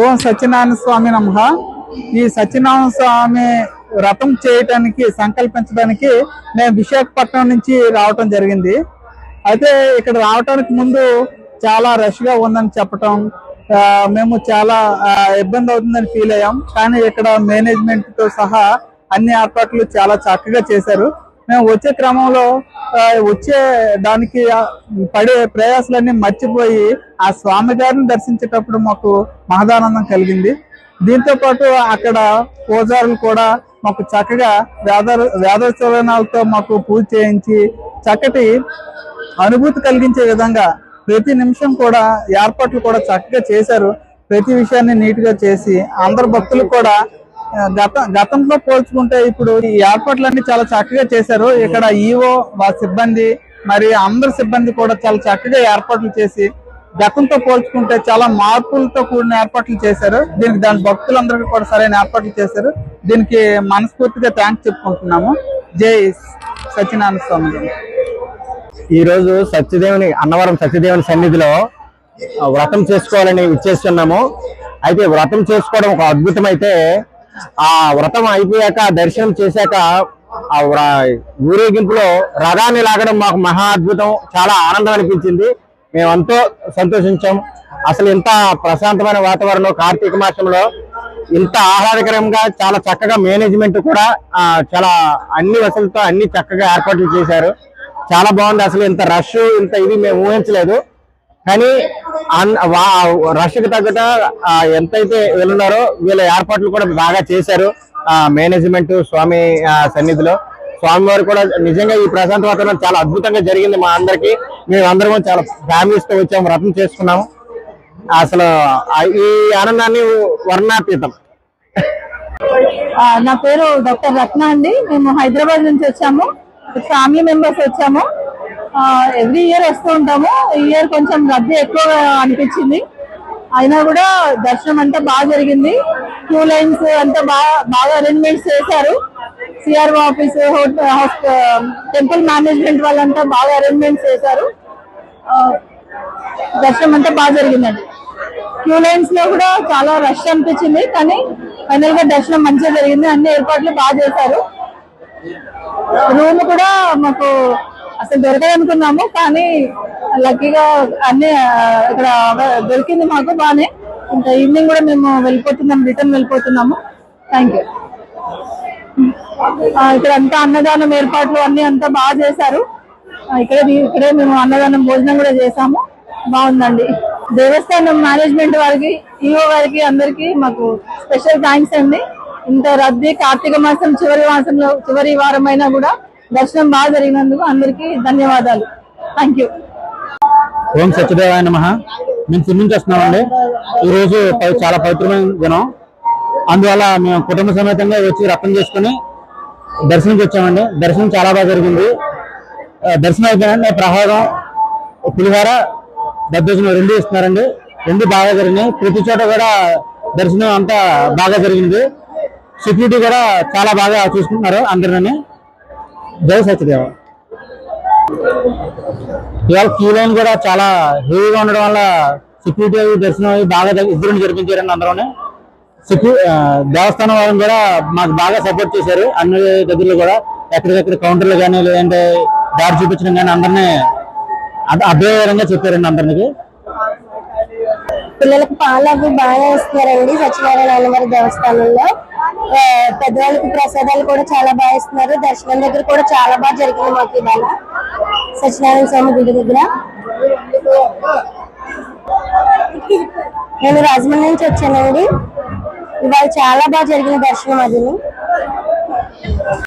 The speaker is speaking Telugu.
ఓం సత్యనారాయణ స్వామి నమ. ఈ సత్యనారాయణ స్వామి వ్రతం చేయటానికి సంకల్పించడానికి నేను విశాఖపట్నం నుంచి రావటం జరిగింది. అయితే ఇక్కడ రావటానికి ముందు చాలా రష్గా ఉందని చెప్పటం మేము చాలా ఇబ్బంది అవుతుందని ఫీల్ అయ్యాం. కానీ ఇక్కడ మేనేజ్మెంట్తో సహా అన్ని ఏర్పాట్లు చాలా చక్కగా చేశారు. మేము వచ్చే క్రమంలో వచ్చే దానికి పడే ప్రయాసాలన్నీ మర్చిపోయి ఆ స్వామి గారిని దర్శించేటప్పుడు మాకు మహదానందం కలిగింది. దీంతో పాటు అక్కడ పూజారులు కూడా మాకు చక్కగా వేద వేదోత్సవనాలతో మాకు పూజ చేయించి చక్కటి అనుభూతి కలిగించే విధంగా ప్రతి నిమిషం కూడా ఏర్పాట్లు కూడా చక్కగా చేశారు. ప్రతి విషయాన్ని నీట్గా చేసి అందరు భక్తులు కూడా గత గతంతో పోల్చుకుంటే ఇప్పుడు ఈ ఏర్పాట్లన్నీ చాలా చక్కగా చేశారు. ఇక్కడ ఈవో వాళ్ళ సిబ్బంది మరి అందరు సిబ్బంది కూడా చాలా చక్కగా ఏర్పాట్లు చేసి గతంతో పోల్చుకుంటే చాలా మార్పులతో కూడిన ఏర్పాట్లు చేశారు. దీనికి దాని భక్తులందరికీ కూడా సరైన ఏర్పాట్లు చేశారు. దీనికి మనస్ఫూర్తిగా థ్యాంక్స్ చెప్పుకుంటున్నాము. జై సత్యనారాయణ స్వామి ఈరోజు ఈ రోజు సత్యదేవుని అన్నవరం సత్యదేవుని సన్నిధిలో వ్రతం చేసుకోవాలని ఇచ్చేస్తున్నాము అయితే వ్రతం చేసుకోవడం ఒక అద్భుతం అయితే ఆ వ్రతం అయిపోయాక దర్శనం చేశాక ఆ ఊరేగింపులో రథాన్ని లాగడం మాకు మహా అద్భుతం చాలా ఆనందం అనిపించింది. మేము ఎంతో సంతోషించాం. అసలు ఇంత ప్రశాంతమైన వాతావరణం కార్తీక మాసంలో ఇంత ఆహ్లాదకరంగా చాలా చక్కగా మేనేజ్మెంట్ కూడా చాలా అన్ని వసతులతో అన్ని చక్కగా ఏర్పాట్లు చేశారు. చాలా బాగుంది అసలు ఇంత రష్ ఇంత ఇది మేము ఊహించలేదు. కానీ అన్- రష్కి తగ్గట ఎంతైతే వెళ్ళున్నారో వీళ్ళ ఏర్పాట్లు కూడా బాగా చేశారు మేనేజ్మెంట్ స్వామి సన్నిధిలో. స్వామి వారు కూడా నిజంగా ఈ ప్రశాంత వాతావరణం చాలా అద్భుతంగా జరిగింది మా అందరికి. మేము అందరం చాలా ఫ్యామిలీస్తో వచ్చాము వ్రతం చేసుకున్నాము. అసలు ఈ ఆనందాన్ని వర్ణాతీతం. నా పేరు డాక్టర్ రత్న అండి. మేము హైదరాబాద్ నుంచి వచ్చాము. ఫ్యామిలీ మెంబర్స్ వచ్చాము. ఎవ్రీ ఇయర్ వస్తూ ఉంటాము. ఈ ఇయర్ కొంచెం రద్దీ ఎక్కువ అనిపించింది. అయినా కూడా దర్శనం అంతా బాగా జరిగింది. క్యూ లైన్స్ అంతా బాగా బాగా అరేంజ్మెంట్స్ చేశారు. సిఆర్ఓ ఆఫీస్ టెంపుల్ మేనేజ్మెంట్ వాళ్ళంతా బాగా అరేంజ్మెంట్స్ చేశారు. దర్శనం అంతా బాగా జరిగిందండి. క్యూ లైన్స్లో కూడా చాలా రష్ అనిపించింది. కానీ ఫైనల్గా దర్శనం మంచిగా జరిగింది. అన్ని ఏర్పాట్లు బాగా చేశారు. రూమ్ కూడా మాకు అసలు దొరకదనుకున్నాము కానీ లక్కీగా అన్ని ఇక్కడ దొరికింది మాకు బాగానే. ఇంకా ఈవినింగ్ కూడా మేము వెళ్ళిపోతున్నాం రిటర్న్ వెళ్ళిపోతున్నాము. థ్యాంక్ యూ ఇక్కడ అంతా అన్నదానం ఏర్పాట్లు అన్ని అంతా బాగా చేశారు. ఇక్కడే ఇక్కడే మేము అన్నదానం భోజనం కూడా చేసాము బాగుందండి. దేవస్థానం మేనేజ్మెంట్ వారికి ఈఓ వారికి అందరికి మాకు స్పెషల్ థ్యాంక్స్ అండి. ఇంత రద్దీ కార్తీక మాసం చివరి మాసంలో చివరి వారమైనా కూడా దర్శనం బాగా జరిగినందుకు అందరికీ ధన్యవాదాలు. థ్యాంక్ యూ ఓం సత్యదేవాయ నమ. మేము తిని చేస్తున్నామండి. వస్తున్నామండి చాలా పవిత్రమైన దినం. అందువల్ల మేము కుటుంబ సమేతంగా వచ్చి రక్తం చేసుకుని దర్శనంకి వచ్చామండి. దర్శనం చాలా బాగా జరిగింది. దర్శనం అయిపోయినా ప్రహారం పులిహోర దద్దోజనం రెండు ఇస్తున్నారండి. రెండు బాగా జరిగినాయి. ప్రతి చోట కూడా దర్శనం అంతా బాగా జరిగింది. సెక్యూరిటీ కూడా చాలా బాగా చూసుకుంటున్నారు అందరిని. జై సత్యదేవ ఇవాళ క్యూ లైన్ కూడా చాలా హెవీగా ఉండడం వల్ల సెక్యూరిటీ దర్శనం బాగా ఇద్దరు జరిపించారండి అందరూనే. సెక్యూ దేవస్థానం వాళ్ళని కూడా మాకు బాగా సపోర్ట్ చేశారు. అన్ని దగ్గరలో కూడా ఎక్కడికెక్కడ కౌంటర్లు కానీ లేదంటే దారి చూపించడం కానీ అందరినీ అర్థ- అభ్యవరంగా చెప్పారండి అందరికీ. పిల్లలకు పాలు అవి బాగా ఇస్తున్నారండి. సత్యనారాయణ అన్నవారి దేవస్థానంలో. పెద్దవాళ్ళకి ప్రసాదాలు కూడా చాలా బాగా ఇస్తున్నారు. దర్శనం దగ్గర కూడా చాలా బాగా జరిగింది మాకు ఇవాళ. సత్యనారాయణ స్వామి గుడి దగ్గర. నేను రాజమండ్రి నుంచి వచ్చానండి. ఇవాళ చాలా బాగా జరిగిన దర్శనం అది